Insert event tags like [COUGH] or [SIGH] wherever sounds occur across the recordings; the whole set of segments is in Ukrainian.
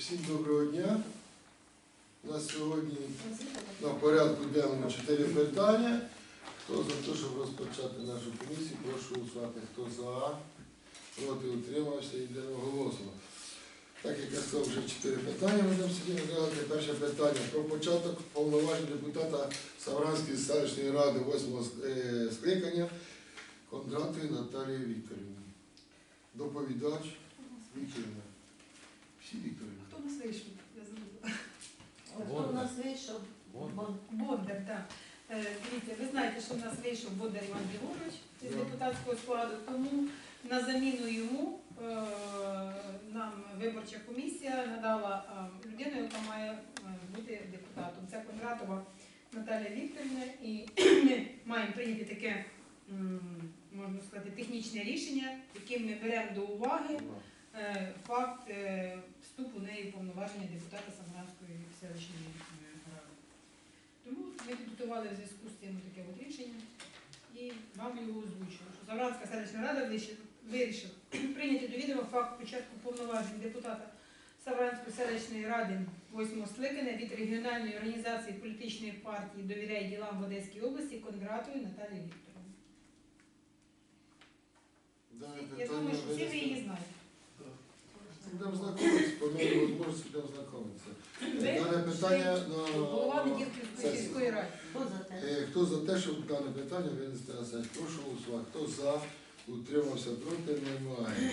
Всім доброго дня. У нас сьогодні на порядку денному чотири питання. Хто за те, щоб розпочати нашу комісію, прошу голосувати. Хто за, проти утримався єдиноголосно. Так як я сказав, вже чотири питання будемо сьогодні розглядати. Перше питання про початок повноважень депутата Савранської селищної ради 8 скликання Кондратої Наталії Вікторівни. Доповідач Вікторівна. Всі Вікторівна. У нас вийшов? Я забула. Хто у нас вийшов? Бон. Бондар, так. Е, Дивіться, ви знаєте, що в нас вийшов Бондар Іван Григорович із депутатського складу, тому на заміну йому е, нам виборча комісія надала е, людину, яка має е, бути депутатом. Це Кондратова Наталія Вікторівна, і ми маємо прийняти таке, м, можна сказати, технічне рішення, яким ми беремо до уваги е, факт е, вступу неї повноваження депутата Самаранської селищної ради. Тому ми підготували в зв'язку з цим таке от рішення і вам його озвучую. Що Самаранська селищна рада вирішила- прийняти до відома факт початку повноважень депутата Савранської селищної ради 8 скликання від регіональної організації політичної партії «Довіряй ділам в Одеській області Кондратової Наталії Вікторовни. Дане Я думаю, що всі ви її знаєте. Будемо знайомитися, по мірі можливості будемо знайомитися. Ви Дане питання на голова Неділківської сесії. сільської ради. Хто за те? Е, Хто за те, щоб дане питання винести на сесію? Прошу голосувати. Хто за, утримався, проти немає.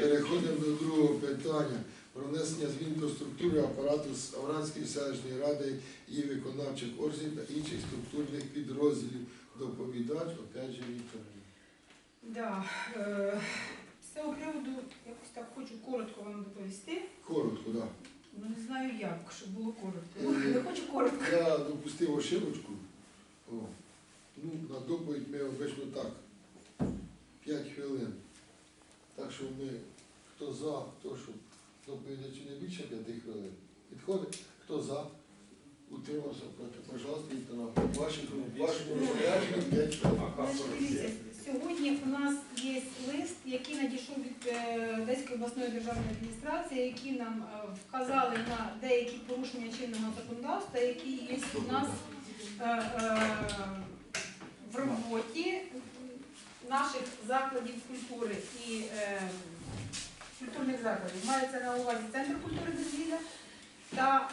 Переходимо до другого питання про внесення змін до структури апарату з Авранської селищної ради і виконавчих органів та інших структурних підрозділів. Доповідач, опять же, Віктор. Да. е, З цього приводу якось так хочу коротко вам доповісти. Коротко, так. Ну не знаю як, щоб було коротко. [LAUGHS] Не хочу коротко. Я допустив ошибочку. О, ну, на доповідь ми обично так. 5 хвилин. Так що ми, хто за, хто щоб доповідачі не більше 5 хвилин. Підходить, хто за, утримався проти. Пожалуйста, Віктор, ваші вашому розпорядженню 5 хвилин. Значить, дивіться, Сьогодні у нас є лист, який надійшов від е, Одеської обласної державної адміністрації, які нам е, вказали на деякі порушення чинного законодавства, які є у нас е, е, в роботі наших закладів культури і культурних закладів. Мається на увазі центр культури дозвілля та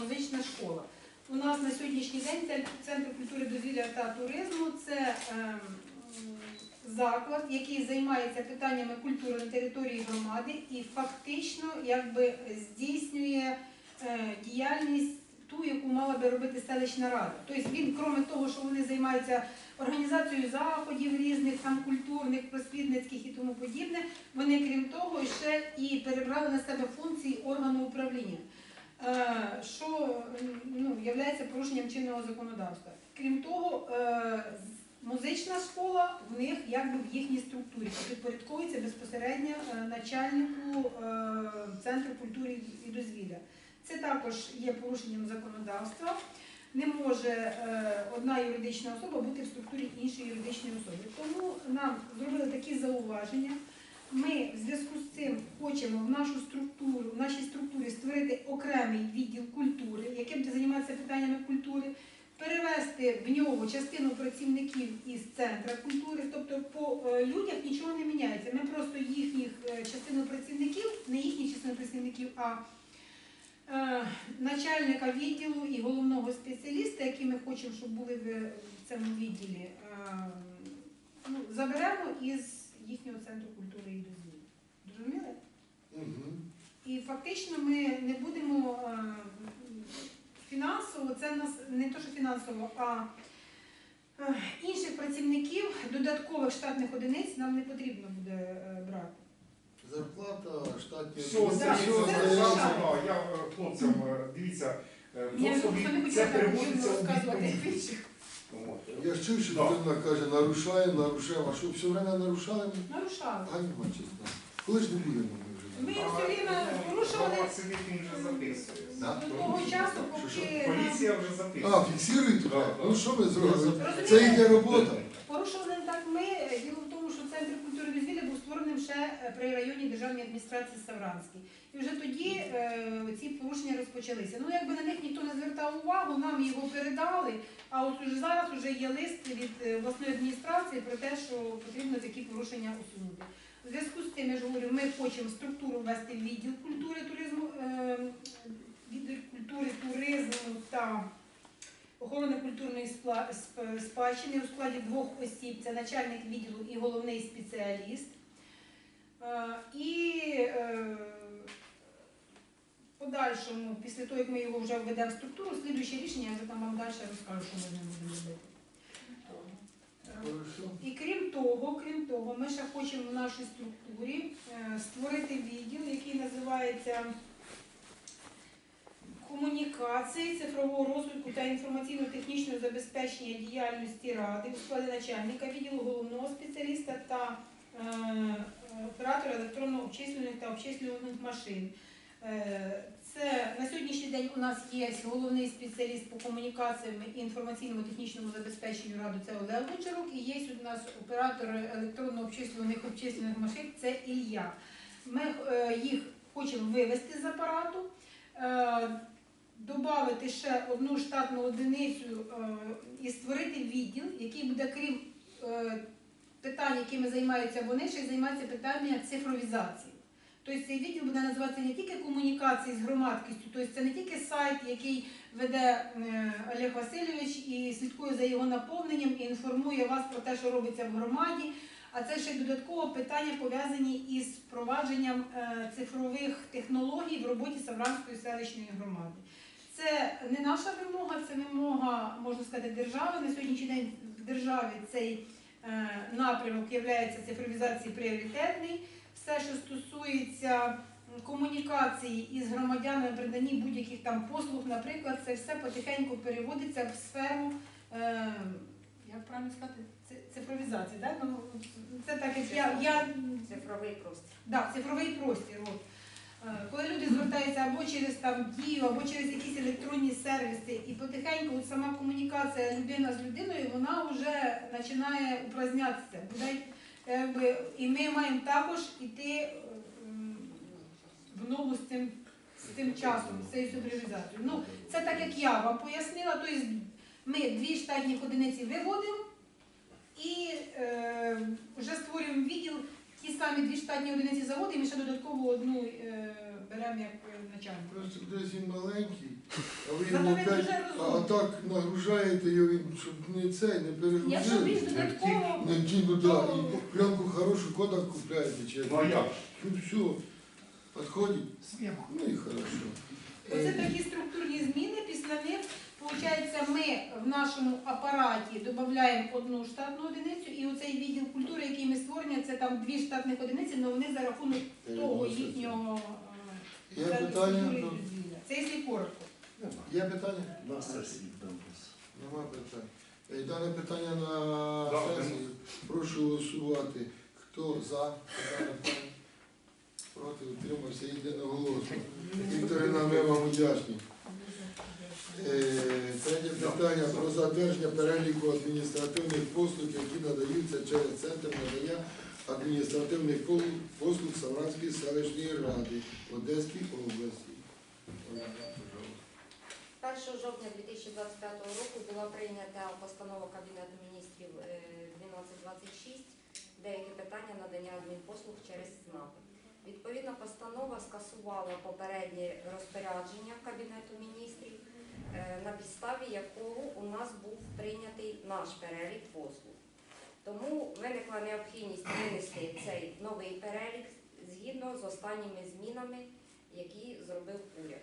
музична школа. У нас на сьогоднішній день Центр- культури дозвілля та туризму це е, м, заклад, який займається питаннями культури на території громади і фактично якби здійснює е, діяльність ту, яку мала би робити селищна рада. Тобто він, крім того, що вони займаються організацією заходів різних, там культурних, просвітницьких і тому подібне, вони крім того ще і перебрали на себе функції органу управління. Е, що ну, є порушенням чинного законодавства. Крім того, е, музична школа в них якби в їхній структурі підпорядковується безпосередньо е, начальнику е, Центру культури і дозвілля. Це також є порушенням законодавства. Не може е, одна юридична особа бути в структурі іншої юридичної особи. Тому нам зробили такі зауваження. Ми в зв'язку з цим хочемо в нашу структуру, в нашій структурі створити окремий відділ культури, яким буде займатися питаннями культури, перевести в нього частину працівників із центра культури, тобто по е, людях нічого не міняється. Ми просто їхніх е, частину працівників, не їхніх частину працівників, а е, начальника відділу і головного спеціаліста, які ми хочемо, щоб були в цьому відділі, ну, заберемо із їхнього центру культури і дозвілля. Зрозуміли? Угу. І фактично ми не будемо фінансово, це нас не то, що фінансово, а е, інших працівників, додаткових штатних одиниць нам не потрібно буде е, брати. Зарплата, штатні. Я е, хлопцям, дивіться, це розказувати у відповідь. Я ж чув, що людина каже, нарушаємо, нарушаємо. А що все время нарушаємо? Нарушали. Ганьма, чесно. Коли ж не будемо ми А, все время порушували він вже записує. Да? до того часу, поки Поліція вже записує. фіксуєте? Да, да. Ну що ми зробимо? Розумієте? Це їхня робота. Порушували не так ми. Діло в тому, що центр культури дозвілля був створеним ще е, при районній державній адміністрації Савранській. І вже тоді е, ці розпочалися. Ну, якби на них ніхто не звертав увагу, нам його передали, а от уже зараз вже є лист від е, обласної адміністрації про те, що потрібно такі порушення усунути. У зв'язку з тим, я ж говорю, ми хочемо структуру ввести в відділ культури, туризму, е, відділ культури, туризму та охорони культурної спадщини у складі двох осіб. Це начальник відділу і головний спеціаліст. Е, І е, в подальшому, після того, як ми його вже введемо в структуру, слідуюче рішення я вже там вам далі розкажу, що ми будемо робити. І крім того, крім того, ми ще хочемо в нашій структурі е, створити відділ, який називається комунікації, цифрового розвитку та інформаційно-технічного забезпечення діяльності ради у складі начальника відділу головного спеціаліста та е, е, оператора електронно обчислюваних та обчислюваних машин. Е, Це на сьогоднішній день у нас є головний спеціаліст по комунікаціям і інформаційному технічному забезпеченню ради це Олег Гончарук, і є у нас оператор електронно обчислюваних обчислюваних машин це Ілля. Ми е, їх хочемо вивести з апарату, е, додати ще одну штатну одиницю і створити відділ, який буде крім питань, якими займаються вони, ще й займається питанням цифровізації. Тобто цей відділ буде називатися не тільки комунікації з громадськістю, тобто це не тільки сайт, який веде е, Олег Васильович і слідкує за його наповненням і інформує вас про те, що робиться в громаді. А це ще додатково питання пов'язані із впровадженням е, цифрових технологій в роботі Савранської селищної громади. Це не наша вимога, це вимога, можна сказати, держави. На сьогоднішній день в державі цей е, напрямок є цифровізації пріоритетний. Все, що стосується комунікації із громадянами, приданні будь-яких там послуг, наприклад, це все потихеньку переводиться в сферу, е, як правильно сказати, Ци- цифровізації. Да? Ну, це так як я, я Цифровий простір. Да, цифровий простір. От. Е, Коли люди звертаються або через там дію, або через якісь електронні сервіси, і потихеньку от сама комунікація людина з людиною, вона вже починає упразнятися. Буде, якби, і ми маємо також іти е, в ногу з цим, з цим часом, з цією цифровізацією. Ну, це так як я вам пояснила, тобто ми дві штатні одиниці виводимо і е, вже створюємо відділ ті самі дві штатні одиниці заводимо і ми ще додатково одну е, беремо як е, начальник. Просто десь він маленький, а ви Зато йому він опять, дуже а розумний. так нагружаєте його, він, щоб не цей, не Якщо більш перегрузили. додатково, Не ті, ну да, і пленку хорошу кодак купляєте, чи Ну а як? Ну все, підходить, ну і хорошо. оце такі структурні зміни. Після них, виходить, ми в нашому апараті додаємо одну штатну одиницю, і оцей відділ культури, який ми створені, це там дві штатних одиниці, але вони за рахунок того їхнього е, Є за питання? структури Ну, дозвілля. Це якщо коротко. Є питання? На сесії. Нема питань. Е, Дане питання на Да, сесію. Прошу голосувати. Хто за дане питання? Проти утримався єдиноголосно. Вікторина, ми вам вдячні. Е, Третє питання про затвердження переліку адміністративних послуг, які надаються через центр надання адміністративних послуг Савранської селищної ради Одеській області. 1 жовтня 2025 року була прийнята постанова Кабінету міністрів е, 1226 деякі питання надання адмінпослуг через СНАП. Відповідна постанова скасувала попереднє розпорядження Кабінету міністрів, е, на підставі якого у нас був прийнятий наш перелік послуг. Тому виникла необхідність винести цей новий перелік згідно з останніми змінами, які зробив уряд.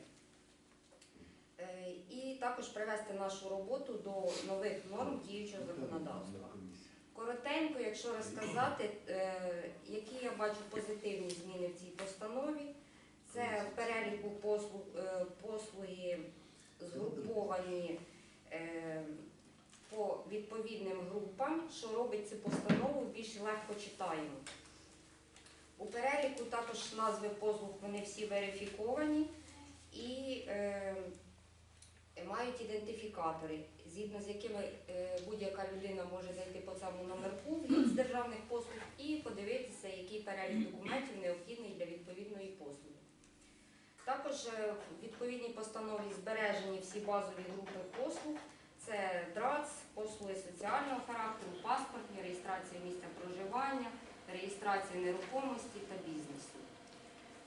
Е, І також привести нашу роботу до нових норм діючого законодавства. Коротенько, якщо розказати, е, які я бачу позитивні зміни в цій постанові, це в переліку послуг, е, послуги згруповані е, по відповідним групам, що робить цю постанову більш легко читаємо. У переліку також назви послуг вони всі верифіковані і е, мають ідентифікатори, згідно з якими е, будь-яка людина може зайти по цьому номерку з державних послуг і подивитися, який перелік документів необхідний для відповідної послуги. Також е, в відповідній постанові збережені всі базові групи послуг. Це ДРАЦ, послуги соціального характеру, паспортні, реєстрація місця проживання, реєстрація нерухомості та бізнесу.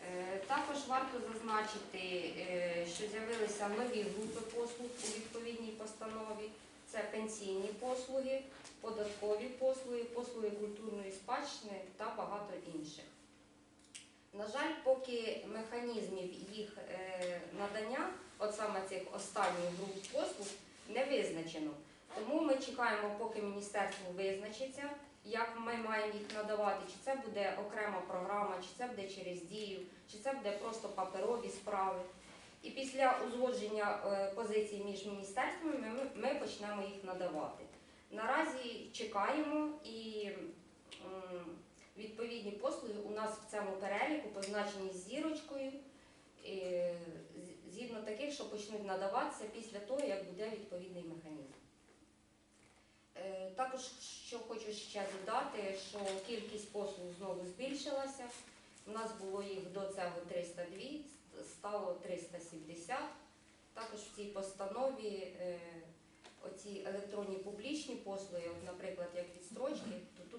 Е, Також варто зазначити, е, що з'явилися нові групи послуг у відповідній постанові. Це пенсійні послуги, податкові послуги, послуги культурної спадщини та багато інших. На жаль, поки механізмів їх е, надання, от саме цих останніх груп послуг, не визначено. Тому ми чекаємо, поки міністерство визначиться, як ми маємо їх надавати, чи це буде окрема програма, чи це буде через дію, чи це буде просто паперові справи. І після узгодження е, позицій між міністерствами ми, почнемо їх надавати. Наразі чекаємо і відповідні послуги у нас в цьому переліку позначені зірочкою, е, згідно таких, що почнуть надаватися після того, як буде відповідний механізм. Е, Також що хочу ще додати, що кількість послуг знову збільшилася. У нас було їх до цього 302, стало 370. Також в цій постанові е, оці електронні публічні послуги, наприклад, як відстрочки,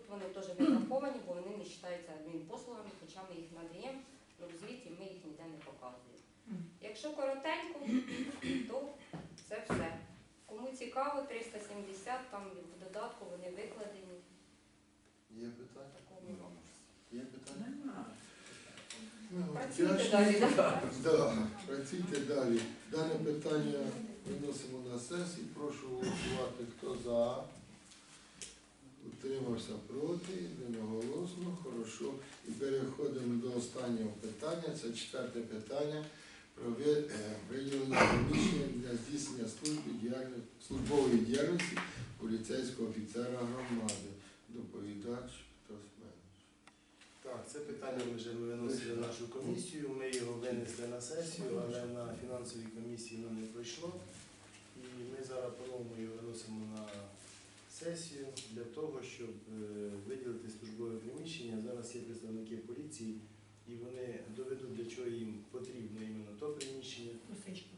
вони теж не враховані, бо вони не вважаються адмінпослугами, хоча ми їх надаємо, але в звіті ми їх ніде не показуємо. Якщо коротенько, то це все. Кому цікаво, 370, там в додатку вони викладені. Є питання? Такого. Є питання? Ну, Працюйте далі. да? Да, працюйте далі. Дане питання виносимо на сесію. Прошу голосувати, хто за. Утримався проти, одноголосно, хорошо. І переходимо до останнього питання. Це четверте питання про е, виділення приміщення для здійснення служби службової діяльності поліцейського офіцера громади. Доповідач Петро Семенович. Так, це питання ми вже виносили в нашу комісію. Ми його винесли на сесію, але на фінансовій комісії воно не пройшло. І ми зараз по-новому його виносимо на сесію для того, щоб е, виділити службове приміщення. Зараз є представники поліції, і вони доведуть, для чого їм потрібно іменно то приміщення.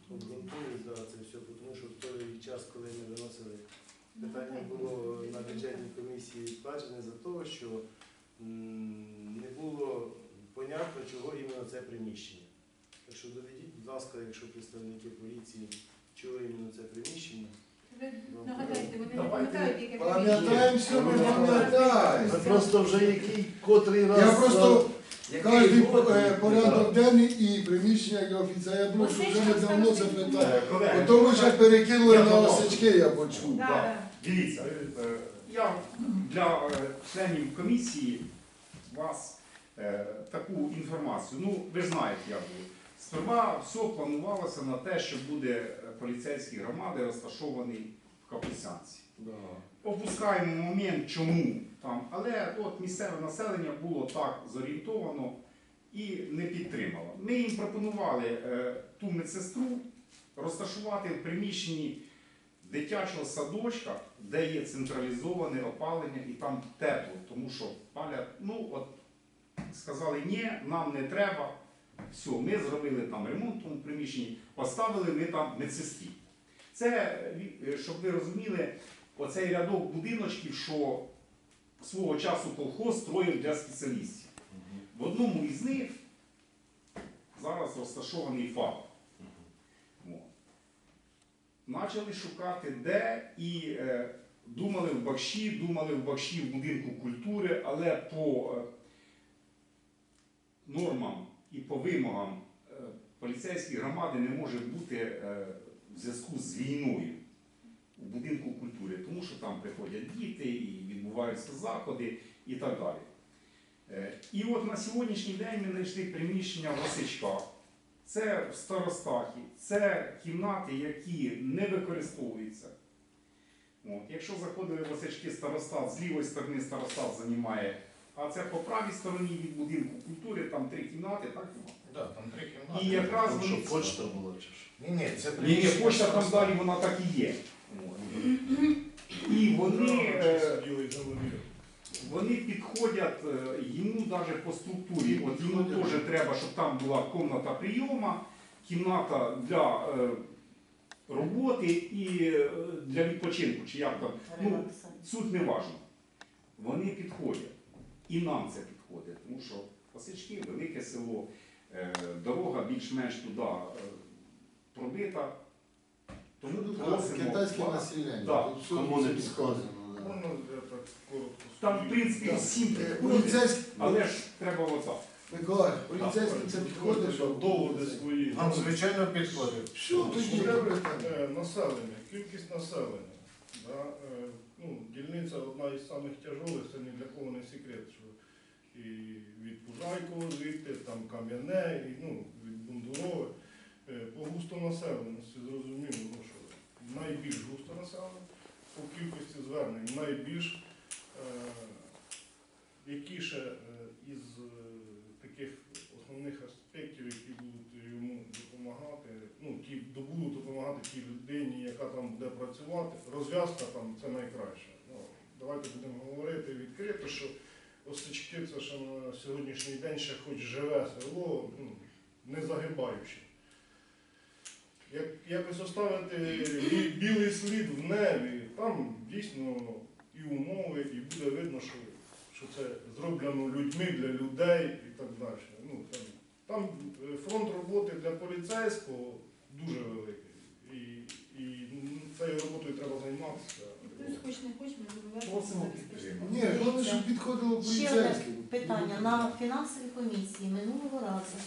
Обґрунтують да, це все, тому що в той час, коли ми виносили Питання було на бюджетній комісії складене за того, що не було понятно, чого іменно це приміщення. Так що доведіть, будь ласка, якщо представники поліції, чого іменно це приміщення. Ви нагадайте, вони не пам'ятають, яке Пам'ятаємо, все ми пам'ятаємо. Просто вже який котрий раз. Я просто кожен е, порядок денний і приміщення для офіцера. Я думаю, що вже ми давно це питання. Е, колеги, Потім ви перекинули на осечки, я почув. Да. Дивіться, е, я для е, членів комісії вас е, таку інформацію. Ну, ви ж знаєте, як було. Сперва все планувалося на те, що буде поліцейські громади розташовані в Капусянці. Да. Опускаємо момент, чому там, але от місцеве населення було так зорієнтовано і не підтримало. Ми їм пропонували е, ту медсестру розташувати в приміщенні дитячого садочка, де є централізоване опалення і там тепло, тому що палять, ну от сказали, ні, нам не треба. Все, ми зробили там ремонт в тому приміщенні, поставили ми там медсестрі. Це, е, щоб ви розуміли, оцей рядок будиночків, що свого часу колхоз строїв для спеціалістів. В одному із них зараз розташований ФАП. Почали шукати де і е, думали в Бакші, думали в Бакші в будинку культури, але по е, нормам і по вимогам е, поліцейської громади не може бути е, в зв'язку з війною у будинку культури, тому що там приходять діти і відбуваються заходи і так далі. Е, І от на сьогоднішній день ми знайшли приміщення в Осичках. Це в Старостахі, це кімнати, які не використовуються. От. Якщо заходили в Осички Старостат, з лівої сторони Старостат займає, а це по правій стороні від будинку культури, там три кімнати, так? Да, там три кімнати. І якраз Тому вони- що почта була чи що? Ні, ні, це Ні, ні, приміщення почта там далі вона так і є. І вони. е, Вони підходять е, йому навіть по структурі. От йому теж треба, щоб там була кімната прийому, кімната для е, роботи і е, для відпочинку, чи як там. Ну, суть не важна. Вони підходять. І нам це підходить, тому що Пасички, велике село, е, дорога більш-менш туди е, пробита. Тому Тут просимо китайське населення. Да. Тут все Кому не тут коротко Там, в принципі, всім Е, підходить, але ж треба отак. Миколай, поліцейський це підходить, що доводи свої. Вам звичайно підходить. Що тоді? Е, Населення, кількість населення. Да? е, Ну, дільниця одна із самих тяжолих, це ні для кого не секрет, що і від Пужайкова звідти, там Кам'яне, і ну, від Бундурове. По густонаселеності зрозуміло, ну, що найбільш густонаселено, по кількості звернень найбільш. Е, Які ще е, із таких основних аспектів, які йому допомагати, ну, ті, будуть допомагати тій людині, яка там буде працювати, розв'язка там це найкраще. Ну, давайте будемо говорити відкрито, що Осички це ще на сьогоднішній день ще хоч живе село, ну, не загибаючи. Як якось оставити білий слід в небі, там дійсно і умови, і буде видно, що, що це зроблено людьми для людей і так далі. Ну, там, е, фронт роботи для поліцейського дуже великий. І, і цією роботою треба займатися. Хтось хоч не хоче, ми зобов'язані Просимо забезпечити. Ні, головне, щоб підходило Ще одне. Питання на фінансовій комісії минулого разу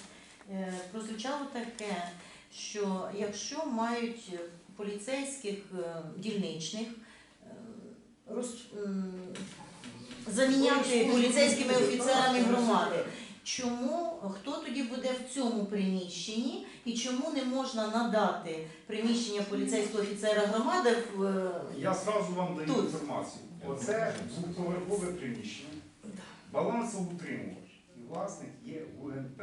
е, прозвучало таке, що якщо мають поліцейських е, дільничних е, роз- м, заміняти поліцейськими офіцерами громади, чому хто тоді буде в цьому приміщенні і чому не можна надати приміщення поліцейського офіцера громади в е, Я зразу вам даю Тут. інформацію. Оце двоповерхове приміщення. Балансоутримувач. І власник є УНП.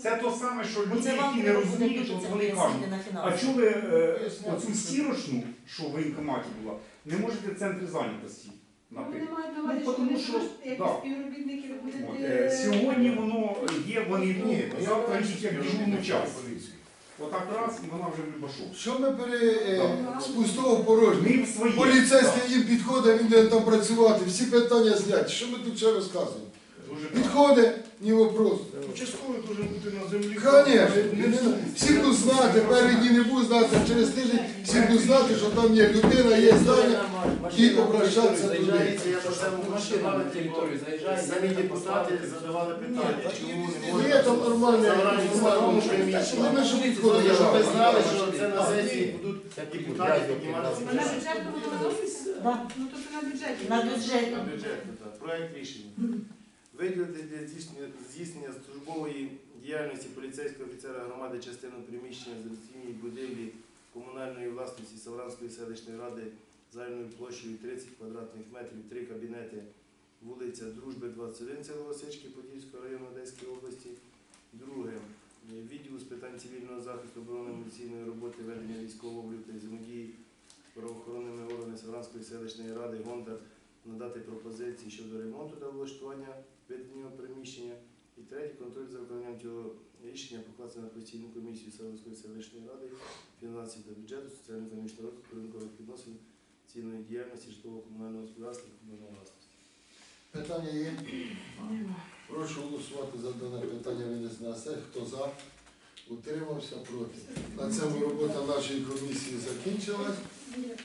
Це то саме, що люди, це вам які не треба буде розуміють, дуже от це вони кажуть, пояснити на а чому е, оцю стірочну, що в воєнкоматі була, не можете в центрі зайнятості Ну, наприклад? Ну, тому що- да. От, е, Сьогодні воно є, вони Ні, йдуть, ну, я завтра бачу, їх як що дежурний час. Отак раз, і вона вже в Любашов. Що ми бере е, з пустого порожнього? Ми в. Поліцейський їм підходить, він буде там працювати, всі питання зняті. Що ми тут ще розказуємо? Підходить, ні вопрос. Участковий дуже бути на землі. Звісно, всі будуть знати, перші дні не будуть знати, а через тиждень всі будуть знати, що там є людина, є здання. і обращатися туди. Заїжджається, я по цьому машина на територію заїжджає. Самі депутати задавали питання, чому не можна. Є там нормальне, нормальне. Щоб ви знали, що це на сесії будуть депутати підніматися. А на бюджет воно виноситься? Да. Ну, тобто на бюджеті. На бюджет. На бюджет, так. Проект рішення. Виділити для здійснення, службової діяльності поліцейського офіцера громади частину приміщення з реєстраційній будівлі комунальної власності Савранської селищної ради загальною площею 30 квадратних метрів, три кабінети, вулиця Дружби, 21, село Лосички, Подільського району Одеської області. Друге, відділ з питань цивільного захисту оборони міліційної роботи, ведення військового обліку та взаємодії з правоохоронними органами Савранської селищної ради Гондар надати пропозиції щодо ремонту та влаштування відповідного приміщення. І третє, контроль за виконанням цього рішення покласти на постійну комісію Савранської селищної ради фінансів та бюджету, соціально-економічного розвитку, ринкових відносин, цінної діяльності, житлового комунального господарства і комунальної власності. Питання є? Прошу голосувати за дане питання винести на сесію. Хто за? Утримався проти. На цьому робота нашої комісії закінчилась.